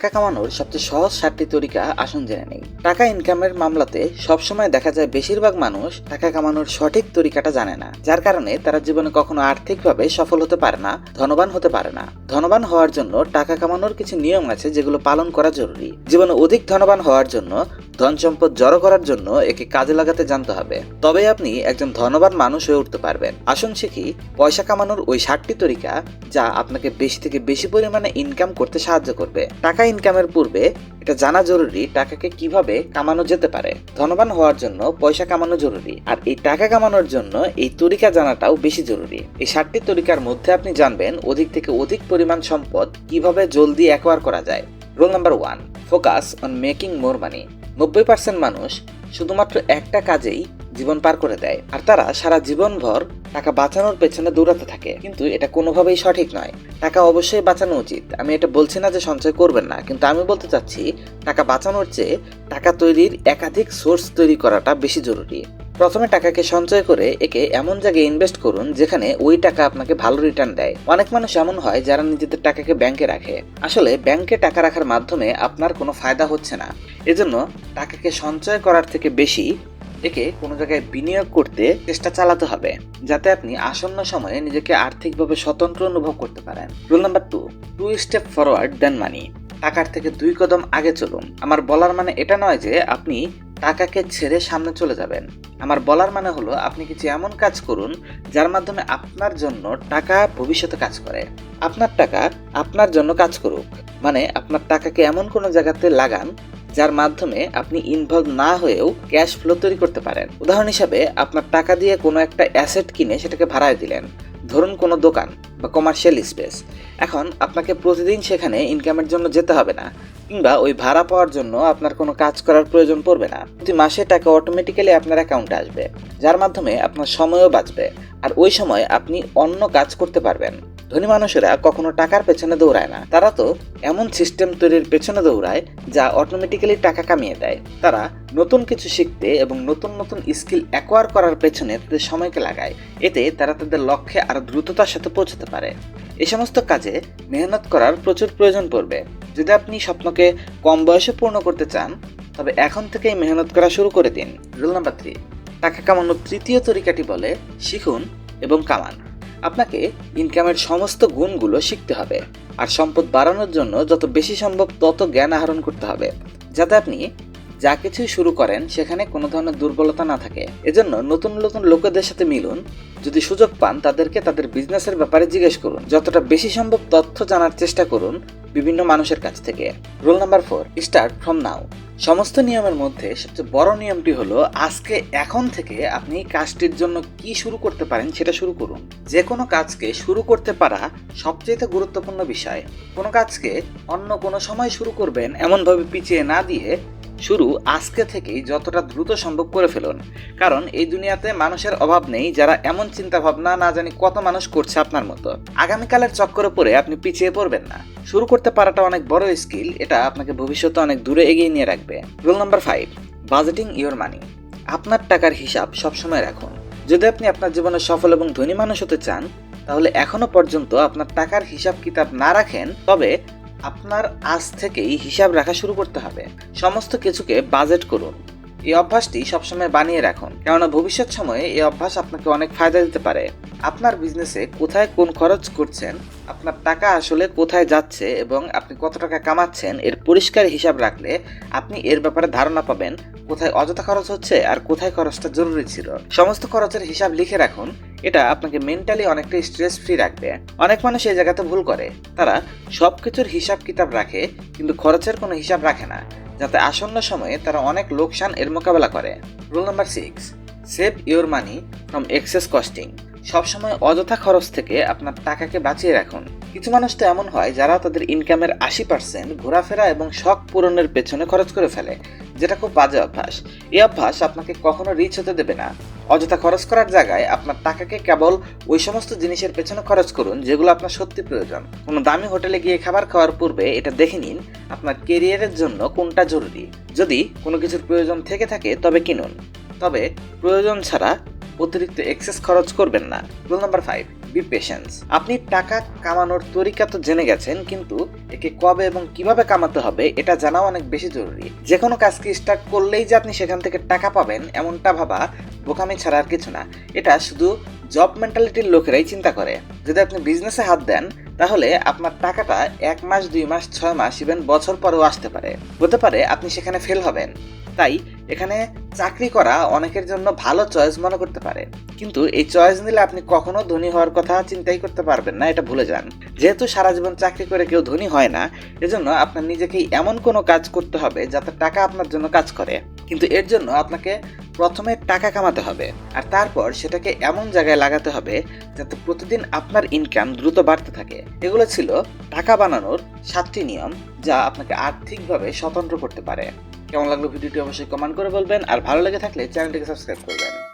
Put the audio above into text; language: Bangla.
টাকা কামানোর সবচেয়ে সহজ সাতটি তরিকা আসুন জেনে নেই। টাকা ইনকামের মামলাতে সবসময় দেখা যায় বেশিরভাগ মানুষ টাকা কামানোর সঠিক তরিকাটা জানে না, যার কারণে তারা জীবনে কখনো আর্থিকভাবে সফল হতে পারে না, ধনবান হতে পারে না। ধনবান হওয়ার জন্য টাকা কামানোর কিছু নিয়ম আছে যেগুলো পালন করা জরুরি। জীবনে অধিক ধনবান হওয়ার জন্য, ধন সম্পদ জড়ো করার জন্য একে কাজে লাগাতে জানতে হবে। তবে আপনি একজন ধনবান মানুষ হয়ে উঠতে পারবেন। আসুন শিখি পয়সা কামানোর ওই ষাটটি তরিকা যা আপনাকে বেশি থেকে বেশি পরিমাণে ইনকাম করতে সাহায্য করবে। টাকা ইনকামের পূর্বে এটা জানা জরুরি টাকাকে কীভাবে কামানো যেতে পারে। ধনবান হওয়ার জন্য পয়সা কামানো জরুরি, আর এই টাকা কামানোর জন্য এই তরিকা জানাটাও বেশি জরুরি। এই ষাটটি তরিকার মধ্যে আপনি জানবেন অধিক থেকে অধিক পরিমাণ সম্পদ কীভাবে জলদি অ্যাকোয়ার করা যায়। Rule number one focus on making more money নব্বই পার্সেন্ট মানুষ শুধুমাত্র একটা কাজেই জীবন পার করে দেয়। আর তারা সারা জীবনভর টাকা বাঁচানোর পেছনে দৌড়াতে থাকে। কিন্তু এটা কোনোভাবেই সঠিক নয়। টাকা অবশ্যই বাঁচানো উচিত। আমি এটা বলছি না যে সঞ্চয় করবেন না। কিন্তু আমি বলতে চাচ্ছি, টাকা বাঁচানোর চেয়ে টাকা তৈরির একাধিক সোর্স তৈরি করাটা বেশি জরুরি। প্রথমে টাকাকে সঞ্চয় করে একে এমন জায়গায় ইনভেস্ট করুন যেখানে ওই টাকা আপনাকে ভালো রিটার্ন দেয়। অনেক মানুষ এমন হয় যারা নিজেদের টাকাকে ব্যাংকে রাখে। আসলে ব্যাংকে টাকা রাখার মাধ্যমে আপনার কোনো ফায়দা হচ্ছে না। এজন্য টাকাকে সঞ্চয় করার থেকে বেশি একে কোনো জায়গায় বিনিয়োগ করতে চেষ্টা চালাতে হবে, যাতে আপনি আসন্ন সময়ে নিজেকে আর্থিকভাবে স্বতন্ত্র অনুভব করতে পারেন। Rule number two two step forward then money টাকার থেকে দুই কদম আগে চলুন। আমার বলার মানে এটা নয় যে আপনি টাকাকে ছেড়ে সামনে চলে যাবেন। আমার বলার মানে হলো আপনি কিছু এমন কাজ করুন যার মাধ্যমে আপনার জন্য টাকা ভবিষ্যতে কাজ করে। আপনার টাকা আপনার জন্য কাজ করুক। মানে আপনার টাকাকে এমন কোনো জায়গাতে লাগান যার মাধ্যমে আপনি ইনভলভ না হয়েও ক্যাশ ফ্লো তৈরি করতে পারেন। উদাহরণ হিসাবে, আপনার টাকা দিয়ে কোনো একটা অ্যাসেট কিনে সেটাকে ভাড়ায় দিলেন। ধরুন কোনো দোকান বা কমার্শিয়াল স্পেস এখন আপনাকে প্রতিদিন সেখানে ইনকামের জন্য যেতে হবে না, কিংবা ওই ভাড়া পাওয়ার জন্য আপনার কোনো কাজ করার প্রয়োজন পড়বে না। প্রতি মাসে টাকা অটোমেটিক্যালি আপনার অ্যাকাউন্টে আসবে, যার মাধ্যমে আপনার সময়ও বাঁচবে। আর ওই সময় আপনি অন্য কাজ করতে পারবেন। ধনী মানুষেরা কখনো টাকার পেছনে দৌড়ায় না। তারা তো এমন সিস্টেম তৈরির পেছনে দৌড়ায় যা অটোমেটিক্যালি টাকা কামিয়ে দেয়। তারা নতুন কিছু শিখতে এবং নতুন নতুন স্কিল অ্যাকোয়ার করার পেছনে তাদের সময়কে লাগায়। এতে তারা তাদের লক্ষ্যে আরও দ্রুততার সাথে পৌঁছতে পারে। এই সমস্ত কাজে মেহনত করার প্রচুর প্রয়োজন পড়বে। যদি আপনি স্বপ্নকে কম বয়সে পূর্ণ করতে চান, তবে এখন থেকেই মেহনত করা শুরু করে দিন। রুল নাম্বার থ্রি টাকা কামানোর তৃতীয় তরিকাটি বলে শিখুন এবং কামান। আপনাকে ইনকামের সমস্ত গুণগুলো শিখতে হবে। আর সম্পদ বাড়ানোর জন্য যত বেশি সম্ভব তত জ্ঞান আহরণ করতে হবে। যাতে আপনি যা কিছুই শুরু করেন, সেখানে কোনো ধরনের দুর্বলতা না থাকে। এজন্য নতুন নতুন লোকেদের সাথে মিলুন। যদি সুযোগ পান, তাদেরকে তাদের বিজনেসের ব্যাপারে জিজ্ঞেস করুন। যতটা বেশি সম্ভব তথ্য জানার চেষ্টা করুন। বিভিন্ন মানুষের কাছ থেকে। Rule number four start from now সমস্ত নিয়মের মধ্যে সবচেয়ে বড় নিয়মটি হলো, আজকে এখন থেকে আপনি কাজটির জন্য কি শুরু করতে পারেন সেটা শুরু করুন। যে কোনো কাজকে শুরু করতে পারা সবচেয়ে গুরুত্বপূর্ণ বিষয়। কোনো কাজকে অন্য কোনো সময় শুরু করবেন এমনভাবে পিছিয়ে না দিয়ে শুরু আজকে থেকেই যতটা দ্রুত সম্ভব করে ফেলুন। কারণ এই দুনিয়াতে মানুষের অভাব নেই, যারা এমন চিন্তা ভাবনা না জানি কত মানুষ করছে আপনার মতো। আগামীকালের চক্করে পড়ে আপনি পিছিয়ে পড়বেন না। শুরু করতে পারাটা অনেক বড় স্কিল, এটা আপনাকে ভবিষ্যতে অনেক দূরে এগিয়ে নিয়ে রাখবে। Rule number five, budgeting your money. আপনার টাকার হিসাব সবসময় রাখুন। যদি আপনি আপনার জীবনে সফল এবং ধনী মানুষ হতে চান, তাহলে এখনও পর্যন্ত আপনার টাকার হিসাব কিতাব না রাখেন, তবে আপনার আজ থেকেই হিসাব রাখা শুরু করতে হবে। সমস্ত কিছুকে বাজেট করুন। এই অভ্যাসটি সবসময় বানিয়ে রাখুন। কেননা ভবিষ্যৎ সময়ে এই অভ্যাস আপনাকে অনেক ফায়দা দিতে পারে। আপনার বিজনেসে কোথায় কোন খরচ করছেন, আপনার টাকা আসলে কোথায় যাচ্ছে এবং আপনি কত টাকা কামাচ্ছেন, এর পরিষ্কার হিসাব রাখলে আপনি এর ব্যাপারে ধারণা পাবেন, কোথায় অযথা খরচ হচ্ছে আর কোথায় খরচটা জরুরি ছিল। সমস্ত খরচের হিসাব লিখে রাখুন, এটা আপনাকে মেন্টালি অনেকটা স্ট্রেস ফ্রি রাখবে। অনেক মানুষ এই জায়গাতে ভুল করে। তারা সব কিছুর হিসাব কিতাব রাখে, কিন্তু খরচের কোনো হিসাব রাখে না। যাতে আসন্ন সময়ে তারা অনেক লোকসান এর মোকাবেলা করে। Rule number six save your money from excess costing সবসময় অযথা খরচ থেকে আপনার টাকাকে বাঁচিয়ে রাখুন। কিছু মানুষ তো এমন হয় যারা তাদের ইনকামের আশি পার্সেন্ট ঘোরাফেরা এবং শখ পূরণের পেছনে খরচ করে ফেলে, যেটা খুব বাজে অভ্যাস। এই অভ্যাস আপনাকে কখনো রিচ হতে দেবে না। অযথা খরচ করার জায়গায় আপনার টাকাকে কেবল ওই সমস্ত জিনিসের পেছনে খরচ করুন যেগুলো আপনার সত্যি প্রয়োজন। কোনো দামি হোটেলে গিয়ে খাবার খাওয়ার পূর্বে এটা দেখে নিন আপনার কেরিয়ারের জন্য কোনটা জরুরি। যদি কোনো কিছুর প্রয়োজন থেকে থাকে, তবে কিনুন। তবে প্রয়োজন ছাড়া অতিরিক্ত এক্সেস খরচ করবেন না। Rule number five, be patience. আপনি টাকা কামানোর তরিকা তো জেনে গেছেন, কিন্তু একে কবে এবং কীভাবে কামাতে হবে এটা জানাও অনেক বেশি জরুরি। যে কোনো কাজকে স্টার্ট করলেই যে আপনি সেখান থেকে টাকা পাবেন, এমনটা ভাবা বোকামি ছাড়া আর কিছু না। এটা শুধু জব মেন্টালিটির লোকেরাই চিন্তা করে। যদি আপনি বিজনেসে হাত দেন, তাহলে আপনার টাকাটা এক মাস, দুই মাস, ছয় মাস ইভেন বছর পরেও আসতে পারে। হতে পারে আপনি সেখানে ফেল হবেন। তাই এখানে চাকরি করা অনেকের জন্য ভালো চয়েস মনে করতে পারে। কিন্তু এই চয়েস নিলে আপনি কখনো ধনী হওয়ার কথা চিন্তাই করতে পারবেন না, এটা ভুলে যান। যেহেতু সারা জীবন চাকরি করে কেউ ধনী হয় না, এজন্য আপনার নিজেকেই এমন কোনো কাজ করতে হবে যাতে টাকা আপনার জন্য কাজ করে। কিন্তু এর জন্য আপনাকে প্রথমে টাকা কামাতে হবে আর তারপর সেটাকে এমন জায়গায় লাগাতে হবে যাতে প্রতিদিন আপনার ইনকাম দ্রুত বাড়তে থাকে। এগুলো ছিল টাকা বানানোর সাতটি নিয়ম যা আপনাকে আর্থিকভাবে স্বতন্ত্র করতে পারে। কেমন লাগল ভিডিওটি অবশ্যই কমেন্ট করে বলবেন আর ভালো লেগে থাকলে চ্যানেলটিকে সাবস্ক্রাইব করবেন।